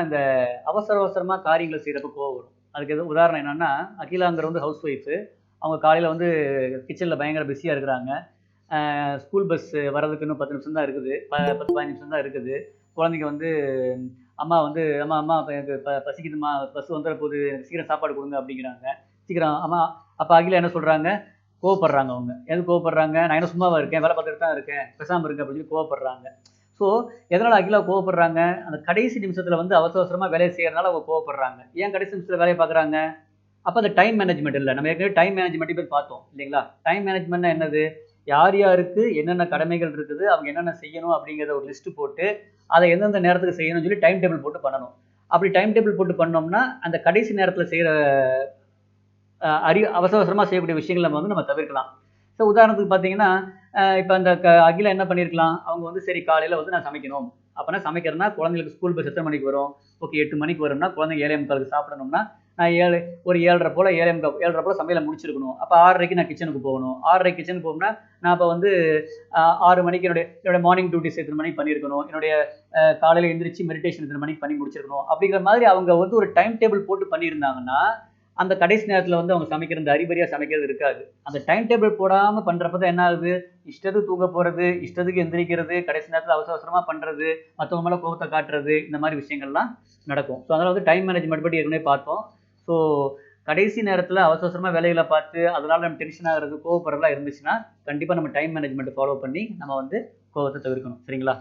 அந்த அவசர அவசரமாக காரியங்களை செய்கிறப்ப கோவம் வரும். அதுக்கு எதுவும் உதாரணம் என்னென்னா அகிலாங்கிற வந்து ஹவுஸ் ஒய்ஃபு அவங்க காலையில் வந்து கிச்சனில் பயங்கர பிஸியாக இருக்கிறாங்க. ஸ்கூல் பஸ் வர்றதுக்கு இன்னும் பத்து நிமிஷம் தான் இருக்குது. ப பத்து பதினஞ்சு நிமிஷம் தான் இருக்குது. குழந்தைங்க வந்து அம்மா வந்து அம்மா அம்மா எனக்கு ப பசிக்குதும்மா பஸ் வந்துற போது எனக்கு சீக்கிரம் சாப்பாடு கொடுங்க அப்படிங்கிறாங்க. சீக்கிரம் அம்மா அப்போ அகிலா என்ன சொல்கிறாங்க கோவப்படுறாங்க அவங்க. எது கோவப்படுறாங்க? நான் என்ன சும்மாவாக இருக்கேன்? வேலை பார்த்துட்டு தான் இருக்கேன். பெசாமல் இருக்கேன் அப்படின்னு சொல்லி கோவப்படுறாங்க. ஸோ எதனால் அகிலா கோவப்படுறாங்க? அந்த கடைசி நிமிஷத்தில் வந்து அவசர அவசரமாக வேலையை செய்கிறதுனால அவங்க கோவப்படுறாங்க. ஏன் கடைசி நிமிஷத்தில் வேலையை பார்க்குறாங்க அப்போ அந்த டைம் மேனேஜ்மெண்ட் இல்லை. நம்ம ஏற்கனவே டைம் மேனேஜ்மெண்ட் போய் பார்த்தோம் இல்லைங்களா? டைம் மேனேஜ்மெண்ட்னா என்னது? யார் யாருக்கு என்னென்ன கடமைகள் இருக்குது அவங்க என்னென்ன செய்யணும் அப்படிங்கிறத ஒரு லிஸ்ட்டு போட்டு அதை எந்தெந்த நேரத்துக்கு செய்யணும்னு சொல்லி டைம் டேபிள் போட்டு பண்ணணும். அப்படி டைம் டேபிள் போட்டு பண்ணோம்னா அந்த கடைசி நேரத்தில் செய்கிற அறி அவசர அவசரமாக செய்யக்கூடிய விஷயங்களை வந்து நம்ம தவிர்க்கலாம். ஸோ உதாரணத்துக்கு பார்த்தீங்கன்னா இப்போ அந்த க அகில என்ன பண்ணியிருக்கலாம் அவங்க வந்து சரி காலையில் வந்து நான் சமைக்கணும். அப்போனா சமைக்கிறேன்னா குழந்தைங்களுக்கு ஸ்கூல் பஸ் எத்தனை மணிக்கு வரும்? ஓகே எட்டு மணிக்கு வரும்னா குழந்தைங்க ஏழை முக்காலுக்கு சாப்பிடணும்னா நான் ஏழு ஒரு ஏழரை போல் ஏழை முக்கால் ஏழரை போல் சமையலை முடிச்சிருக்கணும். அப்போ ஆறரைக்கு நான் கிச்சனுக்கு போகணும். ஆறரை கிச்சனுக்கு போகணும்னா நான் இப்போ வந்து ஆறு மணிக்கு என்னுடைய என்னுடைய மார்னிங் டியூட்டிஸ் எத்தனை மணிக்கு பண்ணியிருக்கணும்? என்னுடைய காலையில் எழுந்திரிச்சு மெடிடேஷன் எத்தனை மணிக்கு பண்ணி முடிச்சிருக்கணும்? அப்படிங்கிற மாதிரி அவங்க வந்து ஒரு டைம் டேபிள் போட்டு பண்ணியிருந்தாங்கன்னா அந்த கடைசி நேரத்தில் வந்து அவங்க சமைக்கிற இந்த அறிபறியாக சமைக்கிறது இருக்காது. அந்த டைம் டேபிள் போடாமல் பண்ணுறப்ப தான் என்ன ஆகுது இஷ்டத்துக்கு தூங்க போகிறது இஷ்டத்துக்கு எந்திரிக்கிறது கடைசி நேரத்தில் அவசர அவசரமாக பண்ணுறது மற்றவங்க மேலே கோபத்தை காட்டுறது இந்த மாதிரி விஷயங்கள்லாம் நடக்கும். ஸோ அதனால் வந்து டைம் மேனேஜ்மெண்ட் பற்றி ஏற்கனவே பார்த்தோம். ஸோ கடைசி நேரத்தில் அவசர அவசரமாக வேலைகளை பார்த்து அதனால் நம்ம டென்ஷன் ஆகிறது கோவப்படுறதுலாம் இருந்துச்சுன்னா கண்டிப்பாக நம்ம டைம் மேனேஜ்மெண்ட் ஃபாலோ பண்ணி நம்ம வந்து கோவத்தை தவிர்க்கணும். சரிங்களா?